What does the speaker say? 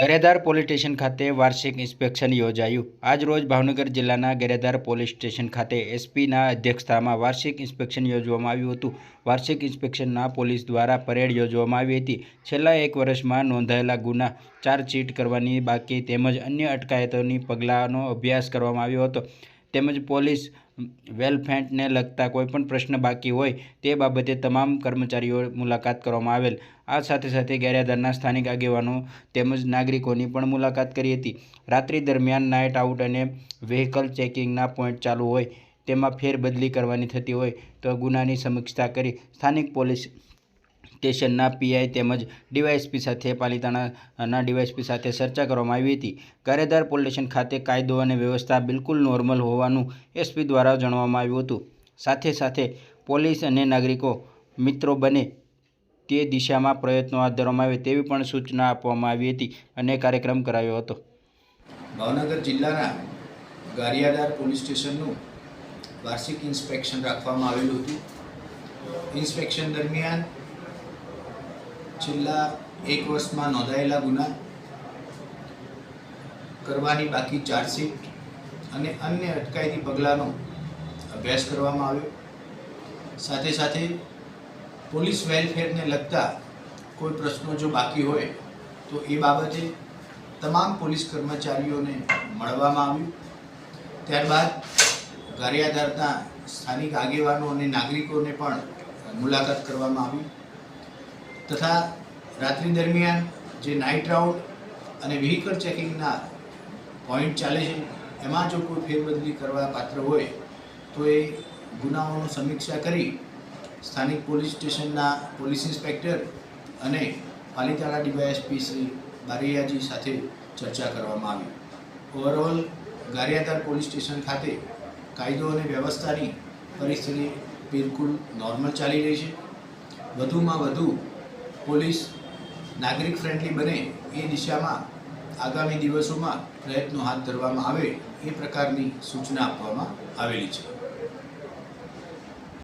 ગરેધાર police station ખાતે વાર્ષિક inspection યોજાયું. આજ રોજ ભાવનગર જિલ્લાના ગરેદાર પોલીસ સ્ટેશન ખાતે એસપીના અધ્યક્ષતામાં વાર્ષિક ઇન્સ્પેક્શન યોજવામાં આવ્યું હતું. વાર્ષિક ઇન્સ્પેક્શનના પોલીસ દ્વારા પરેડ યોજવામાં આવી હતી. છેલ્લા એક વર્ષમાં નોંધાયેલા ગુના, ચાર્જશીટ કરવાની બાકી તેમજ અન્ય અટકાયતોની પગલાંનો અભ્યાસ કરવામાં આવ્યો હતો. તેમજ પોલીસ વેલફેન્ટને લગતા કોઈપણ પ્રશ્ન બાકી હોય તે બાબતે તમામ કર્મચારીઓ મુલાકાત કરવામાં આવેલ. આ સાથે સાથે ગેરહાજરના સ્થાનિક આગેવાનો તેમજ નાગરિકોની પણ મુલાકાત કરી હતી. રાત્રિ દરમિયાન નાઇટ આઉટ અને વ્હીકલ ચેકિંગના પોઈન્ટ ચાલુ હોય, તેમાં ફેરબદલી કરવાની થતી હોય તો ગુનાની સમીક્ષા કરી સ્થાનિક પોલીસ સ્ટેશનના પીઆઈ તેમજ ડીવાયએસપી સાથે પાલિતાણાના ડીવાયએસપી સાથે ચર્ચા કરવામાં આવી હતી. કરેદાર પોલીસ સ્ટેશન ખાતે કાયદો અને વ્યવસ્થા બિલકુલ નોર્મલ હોવાનું એસપી દ્વારા જણાવવામાં આવ્યું હતું. સાથે સાથે પોલીસ અને નાગરિકો મિત્રો બને તે દિશામાં પ્રયત્નો હાથ ધરવામાં આવે તેવી પણ સૂચના આપવામાં આવી હતી અને કાર્યક્રમ કરાયો હતો. ભાવનગર જિલ્લાના ગારિયાદાર પોલીસ સ્ટેશનનું વાર્ષિક ઇન્સ્પેક્શન રાખવામાં આવેલું હતું. ઇન્સ્પેક્શન દરમિયાન છેલ્લા એક વર્ષમાં નોંધાયેલા ગુના કરવાની બાકી ચાર્જશીટ અને અન્ય અટકાયતી પગલાંનો અભ્યાસ કરવામાં આવ્યો. સાથે સાથે પોલીસ વેલફેરને લગતા કોઈ પ્રશ્નો જો બાકી હોય તો એ બાબતે તમામ પોલીસ કર્મચારીઓને મળવામાં આવ્યું. ત્યારબાદ ગારિયાદારના સ્થાનિક આગેવાનો અને નાગરિકોને પણ મુલાકાત કરવામાં આવી. તથા રાત્રિ દરમિયાન જે નાઇટ રાઉન્ડ અને વ્હીકલ ચેકિંગના પોઈન્ટ ચાલે છે, એમાં જો કોઈ ફેરબદલી કરવા પાત્ર હોય, તો એ ગુનાઓની સમીક્ષા કરી સ્થાનિક પોલીસ સ્ટેશનના પોલીસ ઇન્સ્પેક્ટર અને પાલિતાણા ડીવાયએસપી શ્રી બારૈયાજી સાથે ચર્ચા કરવામાં આવી. ઓવરઓલ ગારિયાદાર પોલીસ સ્ટેશન ખાતે કાયદો અને વ્યવસ્થાની પરિસ્થિતિ બિલકુલ નોર્મલ ચાલી રહી છે. વધુમાં વધુ પોલીસ નાગરિક ફ્રેન્ડલી બને એ દિશામાં આગામી દિવસોમાં પ્રયત્નો હાથ ધરવામાં આવે એ પ્રકારની સૂચના આપવામાં આવેલી છે.